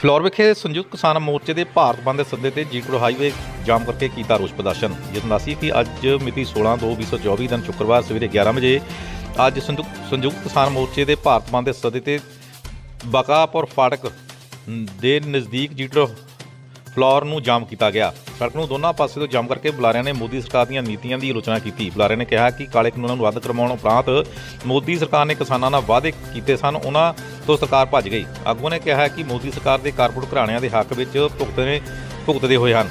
Floor ਵਿਖੇ ਸੰਯੁਕਤ ਕਿਸਾਨ ਮੋਰਚੇ ਦੇ ਭਾਰਤ ਬੰਦ ਦੇ ਸੱਦੇ ਤੇ ਜੀਟਰੋ ਹਾਈਵੇ ਜਾਮ ਕਰਕੇ ਕੀਤਾ ਰੋਸ ਪ੍ਰਦਰਸ਼ਨ, ਜਿਸ ਨਾਲ ਸੀ ਕਿ ਅੱਜ ਮਿਤੀ 16/2/2024 ਦਿਨ ਸ਼ੁੱਕਰਵਾਰ ਸਵੇਰੇ 11 ਵਜੇ ਅੱਜ ਸੰਯੁਕਤ ਸੰਯੁਕਤ ਕਿਸਾਨ ਮੋਰਚੇ ਦੇ ਭਾਰਤ ਬੰਦ ਦੇ ਸੱਦੇ ਤੇ ਬਕਾਪੁਰ ਫਾਟਕ ਦੇ ਨਜ਼ਦੀਕ ਜੀਟਰੋ ਫਲੋਰ ਨੂੰ ਜਾਮ ਕੀਤਾ ਗਿਆ। ਸੜਕ ਨੂੰ ਦੋਨਾਂ ਪਾਸੇ ਤੋਂ ਜਾਮ ਕਰਕੇ ਬੁਲਾਰਿਆਂ ਨੇ ਮੋਦੀ ਸਰਕਾਰ ਦੀਆਂ ਨੀਤੀਆਂ ਦੀ ਆਲੋਚਨਾ ਕੀਤੀ। ਬੁਲਾਰਿਆਂ ਨੇ ਕਿਹਾ ਕਿ ਕਾਲੇ ਕਾਨੂੰਨਾਂ ਨੂੰ ਰੱਦ ਕਰਵਾਉਣ ਉਪਰੰਤ ਮੋਦੀ ਸਰਕਾਰ ਨੇ ਕਿਸਾਨਾਂ ਨਾਲ ਵਾਅਦੇ ਕੀਤੇ ਸਨ, ਉਹਨਾਂ ਤੋਂ ਸਰਕਾਰ ਭੱਜ ਗਈ। ਆਗੂਆਂ ਨੇ ਕਿਹਾ ਕਿ ਮੋਦੀ ਸਰਕਾਰ ਦੇ ਕਾਰਪੋਰੇਟ ਘਰਾਣਿਆਂ ਦੇ ਹੱਕ ਵਿੱਚ ਭੁਗਤਨੇ ਭੁਗਤਦੇ ਹੋਏ ਹਨ।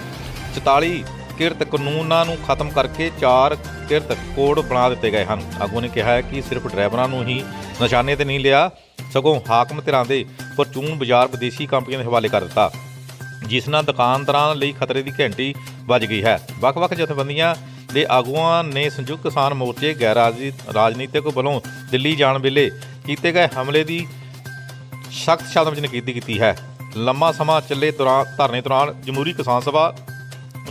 44 ਕਿਰਤ ਕਾਨੂੰਨਾਂ ਨੂੰ ਖਤਮ ਕਰਕੇ ਚਾਰ ਕਿਰਤ ਕੋਡ ਬਣਾ ਦਿੱਤੇ ਗਏ ਹਨ। ਆਗੂਆਂ ਨੇ ਕਿਹਾ ਕਿ ਸਿਰਫ ਡਰਾਈਵਰਾਂ ਨੂੰ ਹੀ ਨਿਸ਼ਾਨੇ ਤੇ ਨਹੀਂ ਲਿਆ, ਸਗੋਂ ਹਾਕਮ ਧਿਰਾਂ ਦੇ ਪਰਚੂਨ ਬਾਜ਼ਾਰ ਵਿਦੇਸ਼ੀ ਕੰਪਨੀਆਂ ਦੇ ਹਵਾਲੇ ਕਰ ਦਿੱਤਾ। ਜਿਸ ਨਾਲ ਦੁਕਾਨਦਾਰਾਂ ਲਈ ਖਤਰੇ ਦੀ ਘੰਟੀ ਵੱਜ ਗਈ ਹੈ। ਵੱਖ-ਵੱਖ ਜਥੇਬੰਦੀਆਂ ਦੇ ਆਗੂਆਂ ਨੇ ਸੰਯੁਕਤ ਕਿਸਾਨ ਮੋਰਚੇ ਗੈਰ ਰਾਜੀ- ਰਾਜਨੀਤਿਕ ਵੱਲੋਂ ਦਿੱਲੀ ਜਾਣ ਵੇਲੇ ਕੀਤੇ ਗਏ ਹਮਲੇ ਦੀ ਸਖਤ ਸ਼ਬਦਾਂ ਵਿੱਚ ਨਿਖੇਧੀ ਕੀਤੀ ਹੈ। ਲੰਮਾ ਸਮਾਂ ਚੱਲੇ ਦੌਰਾਨ ਧਰਨੇ ਦੌਰਾਨ ਜਮਹੂਰੀ ਕਿਸਾਨ ਸਭਾ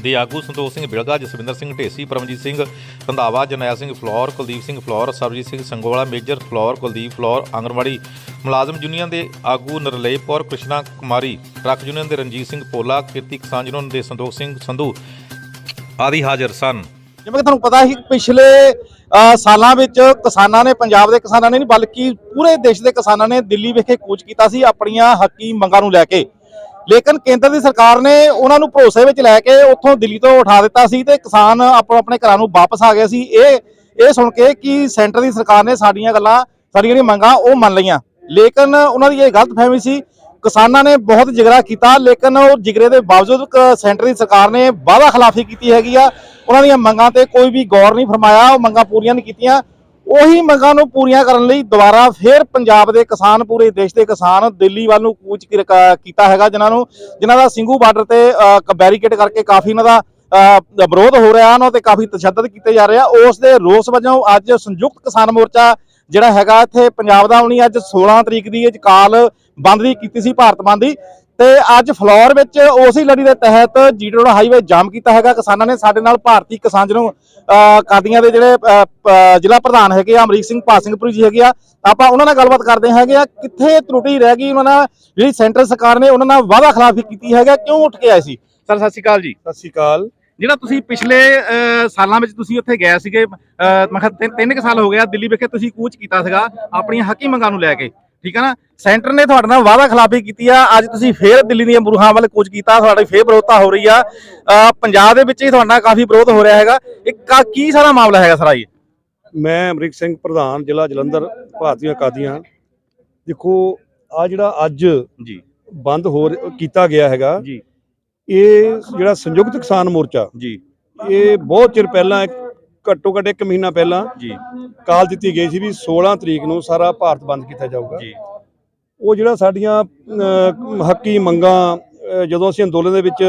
ਦੇ ਆਗੂ ਸੰਤੋਖ ਸਿੰਘ ਬਿਲਗਾ ਜਸਵਿੰਦਰ ਸਿੰਘ ਢੇਸੀ, ਪਰਮਜੀਤ ਸਿੰਘ ਰੰਧਾਵਾ, ਜਰਨੈਲ ਸਿੰਘ ਫਲੋਰ, ਕੁਲਦੀਪ ਸਿੰਘ ਫਲੋਰ, ਸਰਬਜੀਤ ਸਿੰਘ ਸੰਗੋਵਾਲਾ ਮੇਜਰ ਫਲੋਰ, ਕੁਲਦੀਪ ਫਲੋਰ, ਆਂਗਣਵਾੜੀ ਮੁਲਾਜ਼ਮ ਯੂਨੀਅਨ ਦੇ ਆਗੂ ਨਰਲੇਪ ਕੌਰ, ਕ੍ਰਿਸ਼ਨਾ ਕੁਮਾਰੀ, ਟਰੱਕ ਯੂਨੀਅਨ ਦੇ ਰਣਜੀਤ ਸਿੰਘ ਪੋਲਾ, ਕਿਰਤੀ ਕਿਸਾਨ ਯੂਨੀਅਨ ਦੇ ਸੰਤੋਖ ਸਿੰਘ ਸੰਧੂ ਆਦਿ ਹਾਜ਼ਰ ਸਨ। ਜਿਵੇਂ ਕਿ ਤੁਹਾਨੂੰ ਪਤਾ ਸੀ ਪਿਛਲੇ ਸਾਲਾਂ ਵਿੱਚ ਕਿਸਾਨਾਂ ਨੇ, ਪੰਜਾਬ ਦੇ ਕਿਸਾਨਾਂ ਨੇ ਨਹੀਂ, ਬਲਕਿ ਪੂਰੇ ਦੇਸ਼ ਦੇ ਕਿਸਾਨਾਂ ਨੇ ਦਿੱਲੀ ਵਿਖੇ ਕੂਚ ਕੀਤਾ ਸੀ ਆਪਣੀਆਂ ਹੱਕੀ ਮੰਗਾਂ ਨੂੰ ਲੈ ਕੇ। ਲੇਕਿਨ ਕੇਂਦਰ ਦੀ ਸਰਕਾਰ ਨੇ ਉਹਨਾਂ ਨੂੰ ਭਰੋਸੇ ਵਿੱਚ ਲੈ ਕੇ ਉੱਥੋਂ ਦਿੱਲੀ ਤੋਂ ਉਠਾ ਦਿੱਤਾ ਸੀ ਤੇ ਕਿਸਾਨ ਆਪੋ ਆਪਣੇ ਘਰਾਂ ਨੂੰ ਵਾਪਸ ਆ ਗਏ ਸੀ। ਇਹ ਇਹ ਸੁਣ ਕੇ ਕਿ ਸੈਂਟਰ ਦੀ ਸਰਕਾਰ ਨੇ ਸਾਡੀਆਂ ਗੱਲਾਂ, ਸਾਡੀਆਂ ਜਿਹੜੀਆਂ ਮੰਗਾਂ ਉਹ ਮੰਨ ਲਈਆਂ। ਲੇਕਿਨ ਉਹਨਾਂ ਦੀ ਇਹ ਗਲਤ ਫਹਿਮੀ ਸੀ। ਕਿਸਾਨਾਂ ਨੇ ਬਹੁਤ ਜਿਗਰਾ ਕੀਤਾ, ਲੇਕਿਨ ਉਹ ਜਿਗਰੇ ਦੇ ਬਾਵਜੂਦ ਕ- ਸੈਂਟਰ ਦੀ ਸਰਕਾਰ ਨੇ ਵਾਅਦਾ ਖਿਲਾਫੀ ਕੀਤੀ ਹੈਗੀ ਆ। ਉਹਨਾਂ ਦੀਆਂ ਮੰਗਾਂ ਤੇ ਕੋਈ ਵੀ ਗੌਰ ਨਹੀਂ ਫਰਮਾਇਆ, ਉਹ ਮੰਗਾਂ ਪੂਰੀਆਂ ਨਹੀਂ ਕੀਤੀਆਂ। ਉਹੀ ਮੰਗਾਂ ਨੂੰ ਪੂਰੀਆਂ ਕਰਨ ਲਈ ਦੁਬਾਰਾ ਫੇਰ ਪੰਜਾਬ ਦੇ ਕਿਸਾਨ, ਪੂਰੇ ਦੇਸ਼ ਦੇ ਕਿਸਾਨ ਦਿੱਲੀ ਵੱਲ ਨੂੰ ਕੂਚ ਕੀ- ਕੀਤਾ ਹੈਗਾ, ਜਿਨ੍ਹਾਂ ਨੂੰ, ਜਿਨ੍ਹਾਂ ਦਾ ਸਿੰਘੂ ਬਾਰਡਰ ਤੇ ਬੈਰੀਕੇਡ ਕਰਕੇ ਕਾਫੀ ਇਹਨਾਂ ਦਾ ਵਿਰੋਧ ਹੋ ਰਿਹਾ, ਉਹਨਾਂ ਤੇ ਕਾਫੀ ਤਸ਼ੱਦਦ ਕੀਤੇ ਜਾ ਰਹੇ ਆ। ਉਸ ਦੇ ਰੋਸ ਵਜੋਂ ਅੱਜ ਸੰਯੁਕਤ ਕਿਸਾਨ ਮੋਰਚਾ ਜਿਹੜਾ ਹੈਗਾ ਇੱਥੇ ਪੰਜਾਬ ਦਾ ਉਹਨੀ ਅੱਜ 16 ਤਰੀਕ ਦੀ ਇਹ ਕਾਲ ਬੰਦ ਦੀ ਕੀਤੀ ਸੀ ਭਾਰਤ ਬੰਦ ਦੀ ਤੇ ਅੱਜ ਫਲੋਰ ਵਿੱਚ ਉਸੇ ਲੜੀ ਦੇ ਤਹਿਤ ਜੀਟੋ ਹਾਈਵੇ ਜਾਮ ਕੀਤਾ ਹੈਗਾ। ਕਿਸਾਨਾਂ ਨੇ ਸਾਡੇ ਨਾਲ ਭਾਰਤੀ ਕਿਸਾਨ ਜਿਹਨੂੰ ਕਾਦੀਆਂ ਦੇ ਜਿਹੜੇ ਜ਼ਿਲ੍ਹਾ ਪ੍ਰਧਾਨ ਹੈਗੇ ਆ ਅਮਰੀਕ ਸਿੰਘ ਭਾਸਿੰਘਪੁਰੀ ਜੀ ਹੈਗੇ ਆ। ਆਪਾਂ ਉਹਨਾਂ ਨਾਲ ਗੱਲਬਾਤ ਕਰਦੇ ਹੈਗੇ ਆ ਕਿੱਥੇ ਤਰੁੱਟੀ ਰਹਿ ਗਈ ਉਹਨਾਂ ਨਾਲ ਜਿਹੜੀ ਸੈਂਟਰ ਸਰਕਾਰ ਨੇ ਉਹਨਾਂ ਨਾਲ ਵਾਅਦਾ ਖਿਲਾਫੀ ਕੀਤੀ ਹੈਗਾ ਕਿਉਂ ਉੱਠ ਕੇ ਆਏ ਸੀ? ਸਰ ਸਤਿ ਸ਼੍ਰੀ ਅਕਾਲ ਜੀ। ਸਤਿ ਸ਼੍ਰੀ ਅਕਾਲ। ਜਿਹੜਾ ਤੁਸੀਂ ਪਿਛਲੇ ਅਹ, ਸਾਲਾਂ ਵਿੱਚ ਤੁਸੀਂ ਉੱਥੇ ਗਏ ਸੀਗੇ ਅਹ, ਮੈਂ ਕਿਹਾ ਤਿੰਨ- ਤਿੰਨ ਕੁ ਸਾਲ ਹੋ ਗਿਆ ਦਿੱਲੀ ਵਿਖੇ ਤੁਸੀਂ ਕੂਚ ਕੀਤਾ ਸੀਗਾ ਆਪਣੀਆਂ ਹੱਕੀ ਮੰਗਾਂ ਨੂੰ ਲੈ ਕੇ। ਠੀਕ ਹੈ ਨਾ? ਸੈਂਟਰ ਨੇ ਤੁਹਾਡੇ ਨਾਲ ਵਾਅਦਾ ਖਿਲਾਫੀ ਕੀਤੀ ਆ। ਅੱਜ ਤੁਸੀਂ ਫੇਰ ਦਿੱਲੀ ਦੀਆਂ ਬੁਰੂਹਾਂ ਵੱਲ ਕੂਚ ਕੀਤਾ ਤੁਹਾਡੀ ਫੇਰ ਵਿਰੋਧਤਾ ਹੋ ਰਹੀ ਆ। ਪੰਜਾਬ ਦੇ ਵਿੱਚ ਹੀ ਤੁਹਾਡਾ ਕਾਫੀ ਵਿਰੋਧ ਹੋ ਰਿਹਾ ਹੈਗਾ। ਇਹ ਕਾ- ਸਾਰਾ ਮਾਮਲਾ ਹੈਗਾ ਸਾਰਾ ਇਹ ਮੈਂ ਅਮਰੀਕ ਸਿੰਘ ਪ੍ਰਧਾਨ ਜ਼ਿਲ੍ਹਾ ਜਲੰਧਰ ਭਾਰਤੀਆਂ ਕਾਦੀਆਂ ਦੇਖੋ ਆ ਜਿਹੜਾ ਅੱਜ ਜੀ। ਬੰਦ ਹੋ ਕੀਤਾ ਗਿਆ ਹੈਗਾ ਜੀ। ਇਹ ਜਿਹੜਾ ਸੰਯੁਕਤ ਕਿਸਾਨ ਮੋਰਚਾ ਜੀ। ਇਹ ਬਹੁਤ ਚਿਰ ਪਹਿਲਾਂ ਇੱਕ- ਘੱਟੋ ਘੱਟ ਇੱਕ ਮਹੀਨਾ ਪਹਿਲਾਂ ਜੀ। ਕਾਲ ਦਿੱਤੀ ਗਈ ਸੀ ਵੀ 16 ਤਰੀਕ ਨੂੰ ਸਾਰਾ ਭਾਰਤ ਬੰਦ ਕੀਤਾ ਜਾਊਗਾ। ਜੀ। ਉਹ ਜਿਹੜਾ ਸਾਡੀਆਂ ਹੱਕੀ ਮੰਗਾਂ ਜਦੋਂ ਅਸੀਂ ਅੰਦੋਲਨ ਦੇ ਵਿੱਚ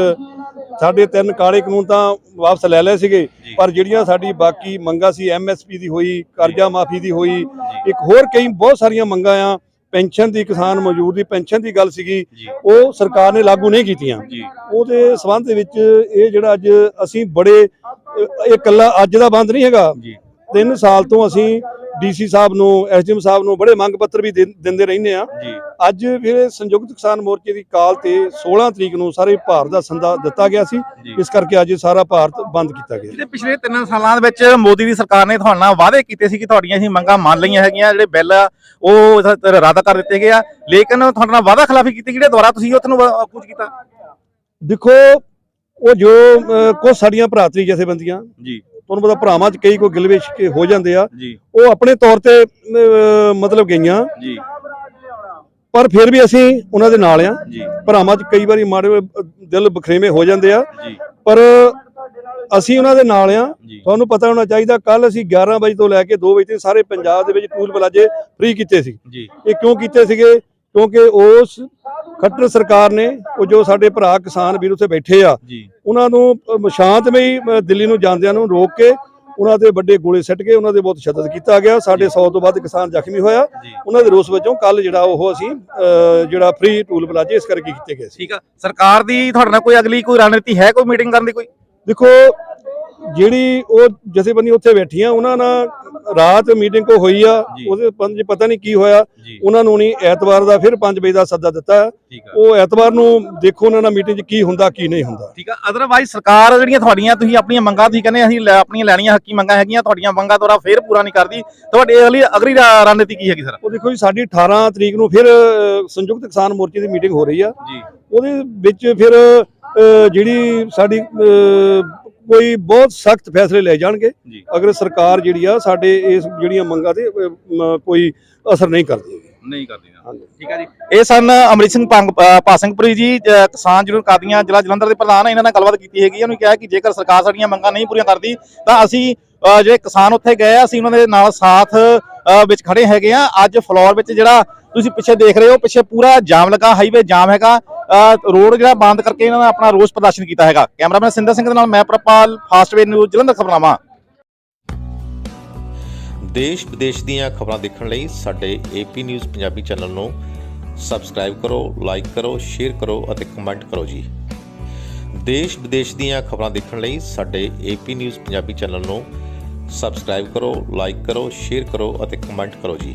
ਸਾਡੇ ਤਿੰਨ ਕਾਲੇ ਕਾਨੂੰਨ ਤਾਂ ਵਾਪਸ ਲੈ ਲਏ ਸੀਗੇ। ਪਰ ਜਿਹੜੀਆਂ ਸਾਡੀ ਬਾਕੀ ਮੰਗਾਂ ਸੀ ਐਮਐਸਪੀ ਦੀ ਹੋਈ ਕਰਜ਼ਾ ਮਾਫੀ ਦੀ ਹੋਈ ਇੱਕ ਹੋਰ ਕਈ ਬਹੁਤ ਸਾਰੀਆਂ ਮੰਗਾਂ ਆ ਪੈਨਸ਼ਨ ਦੀ ਕਿਸਾਨ ਮਜ਼ਦੂਰ ਦੀ ਪੈਨਸ਼ਨ ਦੀ ਗੱਲ ਸੀਗੀ ਉਹ ਸਰਕਾਰ ਨੇ ਲਾਗੂ ਨਹੀਂ ਕੀਤੀਆਂ। ਉਹਦੇ ਸਬੰਧ ਦੇ ਵਿੱਚ ਇਹ ਜਿਹੜਾ ਅੱਜ ਅਸੀਂ ਬੜੇ ਇਹ ਕੱਲਾ ਅੱਜ ਦਾ ਬੰਦ ਨਹੀਂ ਹੈਗਾ। ਜੀ। ਤਿੰਨ ਸਾਲ ਤੋਂ ਅਸੀਂ ਡੀਸੀ ਸਾਹਿਬ ਨੂੰ ਐਸਡੀਐਮ ਸਾਹਿਬ ਨੂੰ ਬੜੇ ਮੰਗ ਪੱਤਰ ਵੀ ਦਿੰਦੇ ਰਹਿੰਦੇ ਆ ਅੱਜ ਫਿਰ ਸੰਯੁਕਤ ਕਿਸਾਨ ਮੋਰਚੇ ਦੀ ਕਾਲ ਤੇ 16 ਤਰੀਕ ਨੂੰ ਸਾਰੇ ਭਾਰਤ ਦਾ ਸੰਦਾ ਦਿੱਤਾ ਗਿਆ ਸੀ। ਇਸ ਕਰਕੇ ਅੱਜ ਸਾਰਾ ਭਾਰਤ ਬੰਦ ਕੀਤਾ ਗਿਆ। ਜਿਹੜੇ ਪਿਛਲੇ ਤਿੰਨ ਸਾਲਾਂ ਦੇ ਵਿੱਚ ਮੋਦੀ ਦੀ ਸਰਕਾਰ ਨੇ ਤੁਹਾਡੇ ਨਾਲ ਵਾਅਦੇ ਕੀਤੇ ਸੀ ਕਿ ਤੁਹਾਡੀਆਂ ਅਸੀਂ ਮੰਗਾਂ ਮੰਨ ਲਈਆਂ ਹੈਗੀਆਂ ਜਿਹੜੇ ਬਿੱਲ ਆ ਉਹ ਰੱਦ ਕਰ ਦਿੱਤੇ ਗਏ ਆ। ਲੇਕਿਨ ਤੁਹਾਡੇ ਨਾਲ ਵਾਅਦਾ ਖਿਲਾਫੀ ਕੀਤੀ ਜਿਹੜੇ ਦੁਆਰਾ ਤੁਸੀਂ ਉੱਥੇ ਨੂੰ ਕੁਝ ਕੀਤਾ? ਦੇਖੋ ਉਹ ਜੋ ਕੁਝ ਸਾਡੀਆਂ ਭਰਾਤਰੀ ਜਥੇਬੰਦੀਆਂ ਜੀ। ਤੁਹਾਨੂੰ ਪਤਾ ਭਰਾਵਾਂ 'ਚ ਕਈ ਕੇ ਹੋ ਜਾਂਦੇ ਆ। ਉਹ ਆਪਣੇ ਤੌਰ ਤੇ ਮਤਲਬ ਗਈਆਂ। ਜੀ। ਪਰ ਫਿਰ ਵੀ ਅਸੀਂ ਉਹਨਾਂ ਦੇ ਨਾਲ ਆ। ਭਰਾਵਾਂ 'ਚ ਕਈ ਵਾਰੀ ਮਾੜੇ ਦਿਲ ਬਖਰੇਵੇਂ ਹੋ ਜਾਂਦੇ ਆ। ਪਰ ਅਸੀਂ ਉਹਨਾਂ ਦੇ ਨਾਲ ਆ। ਤੁਹਾਨੂੰ ਪਤਾ ਹੋਣਾ ਚਾਹੀਦਾ ਕੱਲ ਅਸੀਂ 11 ਵਜੇ ਤੋਂ ਲੈ ਕੇ 2 ਵਜੇ ਤੱਕ ਸਾਰੇ ਪੰਜਾਬ ਦੇ ਵਿੱਚ ਟੂਲ ਪਲਾਜੇ ਫ੍ਰੀ ਕੀਤੇ ਸੀ। ਇਹ ਕਿਉਂ ਕੀਤੇ ਸੀਗੇ? ਕਿਉਂਕਿ ਉਸ ਖੱਟਰ ਸਰਕਾਰ ਨੇ ਉਹ ਜੋ ਸਾਡੇ ਭਰਾ ਕਿਸਾਨ ਵੀਰ ਉੱਥੇ ਬੈਠੇ ਆ ਉਹਨਾਂ ਨੂੰ ਸ਼ਾਂਤਮਈ ਦਿੱਲੀ ਨੂੰ ਜਾਂਦਿਆਂ ਨੂੰ ਰੋਕ ਕੇ ਉਹਨਾਂ ਦੇ ਵੱਡੇ ਗੋਲੇ ਸੱਟ ਕੇ ਉਹਨਾਂ ਦੇ ਬਹੁਤ ਸ਼ਦਤ ਕੀਤਾ ਗਿਆ। ਸਾਡੇ 100 ਤੋਂ ਵੱਧ ਕਿਸਾਨ ਜ਼ਖਮੀ ਹੋਇਆ। ਉਹਨਾਂ ਦੇ ਰੋਸ ਵਜੋਂ ਕੱਲ ਜਿਹੜਾ ਉਹ ਅਸੀਂ ਜਿਹੜਾ ਫ੍ਰੀ ਟੂਲ ਪਲਾਜੇ ਇਸ ਕਰਕੇ ਕੀਤੇ ਗਏ ਸੀ। ਠੀਕ ਆ। ਸਰਕਾਰ ਦੀ ਤੁਹਾਡੇ ਨਾਲ ਕੋਈ ਅਗਲੀ ਕੋਈ ਰਣਨੀਤੀ ਹੈ ਕੋਈ ਮੀਟਿੰਗ ਕਰਨ ਦੀ ਕੋਈ? ਦੇਖੋ ਜਿਹੜੀ ਉਹ ਜਥੇਬੰਦੀ ਉੱਥੇ ਬੈਠੀਆਂ ਉਹਨਾਂ ਨਾਲ ਰਾਤ ਮੀਟਿੰਗ ਕੋ ਹੋਈ ਆ। ਉਹਦੇ ਪੰਜ ਪਤਾ ਨਹੀਂ ਕੀ ਹੋਇਆ। ਉਹਨਾਂ ਨੂੰ ਨਹੀਂ ਐਤਵਾਰ ਦਾ ਫਿਰ 5 ਵਜੇ ਦਾ ਸੱਦਾ ਦਿੱਤਾ। ਉਹ ਐਤਵਾਰ ਨੂੰ ਦੇਖੋ ਉਹਨਾਂ ਨਾਲ ਮੀਟਿੰਗ 'ਚ ਕੀ ਹੁੰਦਾ ਕੀ ਨਹੀਂ ਹੁੰਦਾ। ਠੀਕ ਆ। ਅਦਰਵਾਈਜ਼ ਸਰਕਾਰ ਜਿਹੜੀਆਂ ਤੁਹਾਡੀਆਂ ਤੁਸੀਂ ਆਪਣੀਆਂ ਮੰਗਾਂ ਤੁਸੀਂ ਕਹਿੰਦੇ ਅਸੀਂ ਆਪਣੀਆਂ ਲੈਣੀਆਂ ਹੱਕੀ ਮੰਗਾਂ ਹੈਗੀਆਂ ਤੁਹਾਡੀਆਂ ਮੰਗਾਂ ਦੁਆਰਾ ਫੇਰ ਪੂਰਾ ਨਹੀਂ ਕਰਦੀ। ਤੁਹਾਡੀ ਅਗਲੀ ਅਗਲੀ ਰਣਨੀਤੀ ਕੀ ਹੈਗੀ ਸਰ? ਉਹ ਦੇਖੋ ਜੀ ਸਾਡੀ 18 ਤਰੀਕ ਨੂੰ ਫਿਰ ਸੰਯੁਕਤ ਕਿਸਾਨ ਮੋਰਚੇ ਦੀ ਮੀਟਿੰਗ ਹੋ ਰਹੀ ਆ। ਜੀ। ਉਹਦੇ ਵਿੱਚ ਫਿਰ ਜਿਹੜੀ ਸਾਡੀ ਕੋਈ ਬਹੁਤ ਸਖਤ ਫੈਸਲੇ ਲਏ ਜਾਣਗੇ। ਜੀ। ਅਗਰ ਸਰਕਾਰ ਜਿਹੜੀ ਆ ਸਾਡੇ ਇਸ ਜਿਹੜੀਆਂ ਮੰਗਾਂ ਤੇ ਕੋਈ ਅਸਰ ਨਹੀਂ ਕਰਦੀ। ਨਹੀਂ ਕਰਦੀ ਠੀਕ ਆ ਜੀ। ਇਹ ਸਨ ਅਮਰਿਤ ਸਿੰਘ ਪਾਸਿੰਗਪੁਰੀ ਜੀ ਕਿਸਾਨ ਯੂਨੀਅਨ ਕਾਦੀਆਂ ਜ਼ਿਲ੍ਹਾ ਜਲੰਧਰ ਦੇ ਪ੍ਰਧਾਨ ਆ। ਇਹਨਾਂ ਨਾਲ ਗੱਲਬਾਤ ਕੀਤੀ ਹੈਗੀ। ਉਹਨੂੰ ਕਿਹਾ ਕਿ ਜੇਕਰ ਸਰਕਾਰ ਸਾਡੀਆਂ ਮੰਗਾਂ ਨਹੀਂ ਪੂਰੀਆਂ ਕਰਦੀ ਤਾਂ ਅਸੀਂ ਜਿਹੜੇ ਕਿਸਾਨ ਉੱਥੇ ਗਏ ਆ ਅਸੀਂ ਉਹਨਾਂ ਦੇ ਨਾਲ ਸਾਥ ਵਿੱਚ ਖੜੇ ਹੈਗੇ ਆ। ਅੱਜ ਫਲੋਰ ਵਿੱਚ ਜਿਹੜਾ ਤੁਸੀਂ ਪਿੱਛੇ ਦੇਖ ਰਹੇ ਹੋ, ਪਿੱਛੇ ਪੂਰਾ ਜਾਮ ਲੱਗਾ ਹਾਈਵੇ ਜਾਮ ਹੈਗਾ। ਰੋਡ ਜਿਹੜਾ ਬੰਦ ਕਰਕੇ ਇਹਨਾਂ ਨੇ ਆਪਣਾ ਰੋਸ ਪ੍ਰਦਰਸ਼ਨ ਕੀਤਾ ਹੈਗਾ। ਕੈਮਰਾਮੈਨ ਸਿੰਦਰ ਸਿੰਘ ਦੇ ਨਾਲ ਮੈਂ ਪ੍ਰਪਾਲ ਫਾਸਟਵੇ ਨਿਊਜ਼ ਜਲੰਧਰ ਖਬਰਨਾਮਾ ਦੇਸ਼ ਵਿਦੇਸ਼ ਦੀਆਂ ਖਬਰਾਂ ਦੇਖਣ ਲਈ ਸਾਡੇ ਏਪੀ ਨਿਊਜ਼ ਪੰਜਾਬੀ ਚੈਨਲ ਨੂੰ ਸਬਸਕ੍ਰਾਈਬ ਕਰੋ ਲਾਈਕ ਕਰੋ ਸ਼ੇਅਰ ਕਰੋ ਅਤੇ ਕਮੈਂਟ ਕਰੋ ਜੀ। ਦੇਸ਼ ਵਿਦੇਸ਼ ਦੀਆਂ ਖਬਰਾਂ ਦੇਖਣ ਲਈ ਸਾਡੇ ਏਪੀ ਨਿਊਜ਼ ਪੰਜਾਬੀ ਚੈਨਲ ਨੂੰ ਸਬਸਕ੍ਰਾਈਬ ਕਰੋ ਲਾਈਕ ਕਰੋ ਸ਼ੇਅਰ ਕਰੋ ਅਤੇ ਕਮੈਂਟ ਕਰੋ ਜੀ।